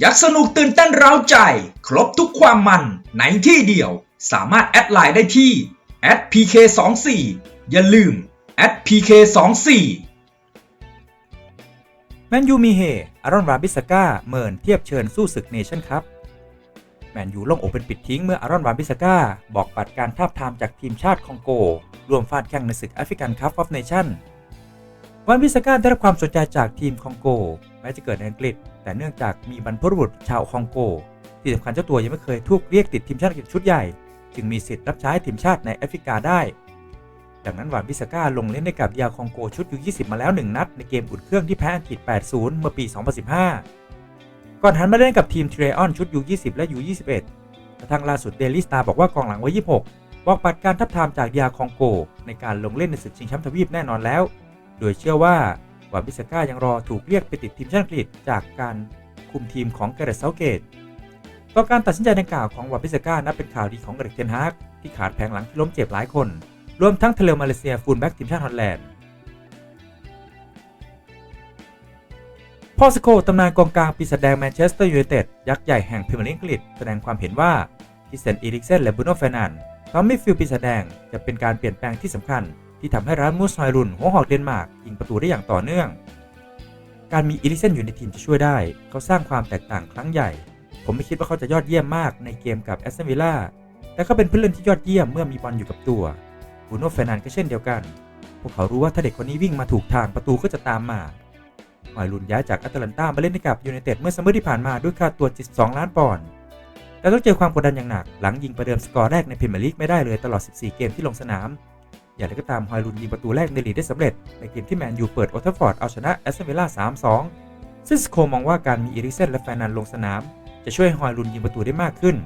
อยากสนุกตื่นเต้นเร้าใจ ครบทุกความมันในที่เดียว สามารถแอดไลน์ได้ที่ @pk24 อย่าลืม @pk24 แมนยูมีเฮอารอนวาบิสก้าเมินเทียบเชิญสู้ศึกเนชั่นครับแมนยูลงอกเป็นปิดทิ้งเมื่ออารอนวาบิสก้าบอกปัดการทาบทามจากทีมชาติคองโก รวมฟาดแข่งในศึกแอฟริกันคัพออฟเนชั่น วันบิสก้าได้รับความสนใจจากทีมคองโกแม้จะเกิดในอังกฤษ แต่เนื่องจากมีบรรพบุรุษชาวคองโก ที่สำคัญเจ้าตัวยังไม่เคยถูกเรียกติดทีมชาติอังกฤษชุดใหญ่ จึงมีสิทธิ์รับใช้ทีมชาติในแอฟริกาได้ ดังนั้นหวานบิสก้าลงเล่นให้กับยาคองโกชุดยู20 มาแล้ว 1 นัด ในเกมอุ่นเครื่องที่แพ้อังกฤษ 8-0 เมื่อปี 2015 ก่อนหันมาเล่นกับทีมเทรออนชุดยู20 และยู21กระทั่งล่าสุดเดลี่สตาร์บอกว่ากองหลังวัย26บอกปัดการทับทามจากยาคองโก ในการลงเล่นในศึกชิงแชมป์ทวีปแน่นอนแล้ว โดยเชื่อว่าวาบิสก้ายังรอถูกเรียกไปติดทีมชาติอังกฤษจากการคุมทีมของเกเรตเซาเกตต่อการตัดสินใจดังกล่าวของวาบิสก้านับเป็นข่าวดีของเกเรตเทนฮากที่ขาดแผงหลังที่ล้มเจ็บหลายคน รวมทั้งเทเลมาเลเซียฟูลแบ็กทีมชาติฮอลแลนด์พอสโคตำนานกองกลางปีศาจแดงแมนเชสเตอร์ยูไนเต็ดยักษ์ใหญ่แห่งพรีเมียร์ลีกอังกฤษแสดงความเห็นว่าคิเซนอีริกเซนและบูโน่เฟรนันด์ทำให้ฟิลปีศาจแดงจะเป็นการเปลี่ยนแปลงที่สำคัญ ที่ทำให้ร้านมูสไนรุนหัวหอกเดนมาร์กยิงประตูได้อย่างต่อเนื่อง การมีอีริเซนอยู่ในทีมจะช่วยได้ เขาสร้างความแตกต่างครั้งใหญ่ ผมไม่คิดว่าเขาจะยอดเยี่ยมมากในเกมกับแอสตันวิลล่าแต่เขาเป็นผู้เล่นที่ยอดเยี่ยมเมื่อมีบอลอยู่กับตัวบูโน่เฟร์นันก็เช่นเดียวกัน พวกเขารู้ว่าถ้าเด็กคนนี้วิ่งมาถูกทางประตูก็จะตามมาหอยลุนย้ายจากแอตแลนตามาเล่นให้กับยูไนเต็ดเมื่อซัมเมอร์ที่ผ่านมาด้วยค่าตัว 72 ล้านปอนด์แต่ต้องเจอความกดดันอย่างหนัก หลังยิงประเดิมสกอร์แรกในพรีเมียร์ลีกไม่ได้เลยตลอด 14 เกมที่ลงสนาม อย่างไรก็ตามฮอยลุนยิงประตูแรกในลีกได้สำเร็จ ในเกมที่แมนยูเปิดโอลด์แทัฟอร์ดเอาชนะแอสตันวิลล่า3-2 ซึ่งสโคมองว่าการมีอีริเซนและแฟนันลงสนาม จะช่วยให้ฮอยลุนยิงประตูได้มากขึ้น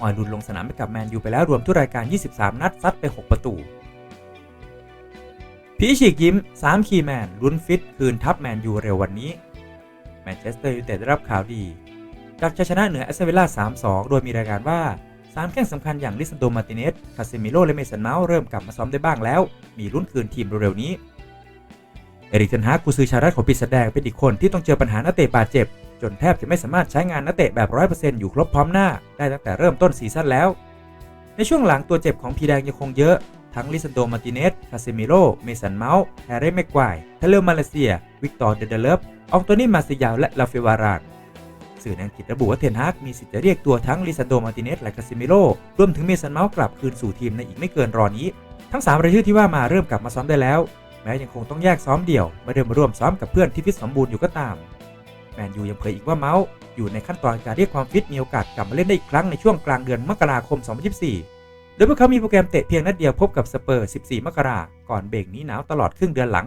ฮอยลุนลงสนามไปกับแมนยูไปแล้วรวมทุกรายการ 23 นัดซัดไป 6 ประตูพีฉีกยิ้ม 3 คีแมนลุ้นฟิต คืนทัพแมนยูเร็ววันนี้ แมนเชสเตอร์ยูไนเต็ดได้รับข่าวดีจากชัยชนะเหนือแอสตันวิลล่า3-2 โดยมีรายงานว่า 3แข้งสำคัญอย่างลิซันโดมาร์ติเนสคาเซมิโลและเมสันเมาส์เริ่มกลับมาซ้อมได้บ้างแล้ว มีลุ้นคืนทีมเร็วๆนี้ เอริกเทนฮากกุซือชารัตของปีศาจแดงเป็นอีกคนที่ต้องเจอปัญหานักเตะบาดเจ็บ จนแทบจะไม่สามารถใช้งานนักเตะแบบ100%อยู่ครบพร้อมหน้า ได้ตั้งแต่เริ่มต้นซีซั่นแล้ว ในช่วงหลังตัวเจ็บของพีแดงยังคงเยอะ ทั้งลิซันโดมาร์ติเนสคาเซมิโลเมสันเมาส์แฮร์รี่แม็กควายเทเลอร์มาเลเซีย วิกตอร์เดเดเลฟอองโตนีมาซิยาวและลาเฟวาราน สื่อในอังกฤษระบุว่าเทนฮากมีสิทธิ์จะเรียกตัวทั้งลิซันโดมาร์ติเนสและคาเมิโลรวมถึงเมสันเมาส์กลับคืนสู่ทีมในอีกไม่เกินรอนี้ ทั้ง3รายชื่อที่ว่ามาเริ่มกลับมาซ้อมได้แล้ว แม้ยังคงต้องแยกซ้อมเดี่ยวไม่ได้มาร่วมซ้อมกับเพื่อนที่ฟิตสมบูรณ์อยู่ก็ตามแมนยูยังเผยอีกว่าเมาส์อยู่ในขั้นตอนการเรียกความฟิตมีโอกาสกลับมาเล่นได้อีกครั้งในช่วงกลางเดือนมกราคม 2024 โดยพวกเขามีโปรแกรมเตะเพียงนัดเดียวพบกับสเปอร์ 14 มกราก่อนเบรกนี้หนาวตลอดครึ่งเดือนหลัง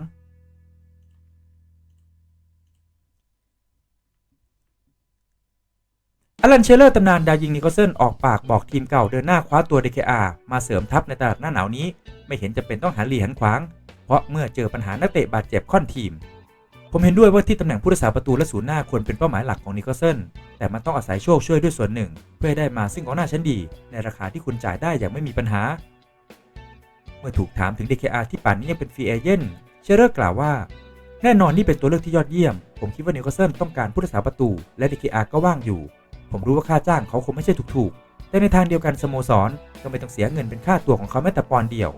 อลันเชลเลอร์ตำนานดาวยิงนิโคลเซนออกปากบอกทีมเก่าเดินหน้าคว้าตัว DKR มาเสริมทัพในตลาดหน้าหนาวนี้ ไม่เห็นจะเป็นต้องหันหลีหันขวาง เพราะเมื่อเจอปัญหานักเตะบาดเจ็บค่อนทีม ผมเห็นด้วยว่าที่ตำแหน่งผู้รักษาประตูและศูนย์หน้าควรเป็นเป้าหมายหลักของนิโคลเซนแต่มันต้องอาศัยโชคช่วยด้วยส่วนหนึ่ง เพื่อได้มาซึ่งกองหน้าชั้นดี ในราคาที่คุณจ่ายได้อย่างไม่มีปัญหา เมื่อถูกถามถึง DKR ที่ป่านนี้ยังเป็นฟรีเอเจนต์เชลเลอร์กล่าวว่าแน่นอนนี่เป็นตัวเลือกที่ยอดเยี่ยม ผมคิดว่านิโคลเซนต้องการผู้รักษาประตู และ DKR ก็ว่างอยู่ ผมรู้ว่าค่าจ้างเขาคงไม่ใช่ถูกๆ แต่ในทางเดียวกันสโมสรก็ไม่ต้องเสียเงินเป็นค่าตัวของเขาแม้แต่ปอนเดียว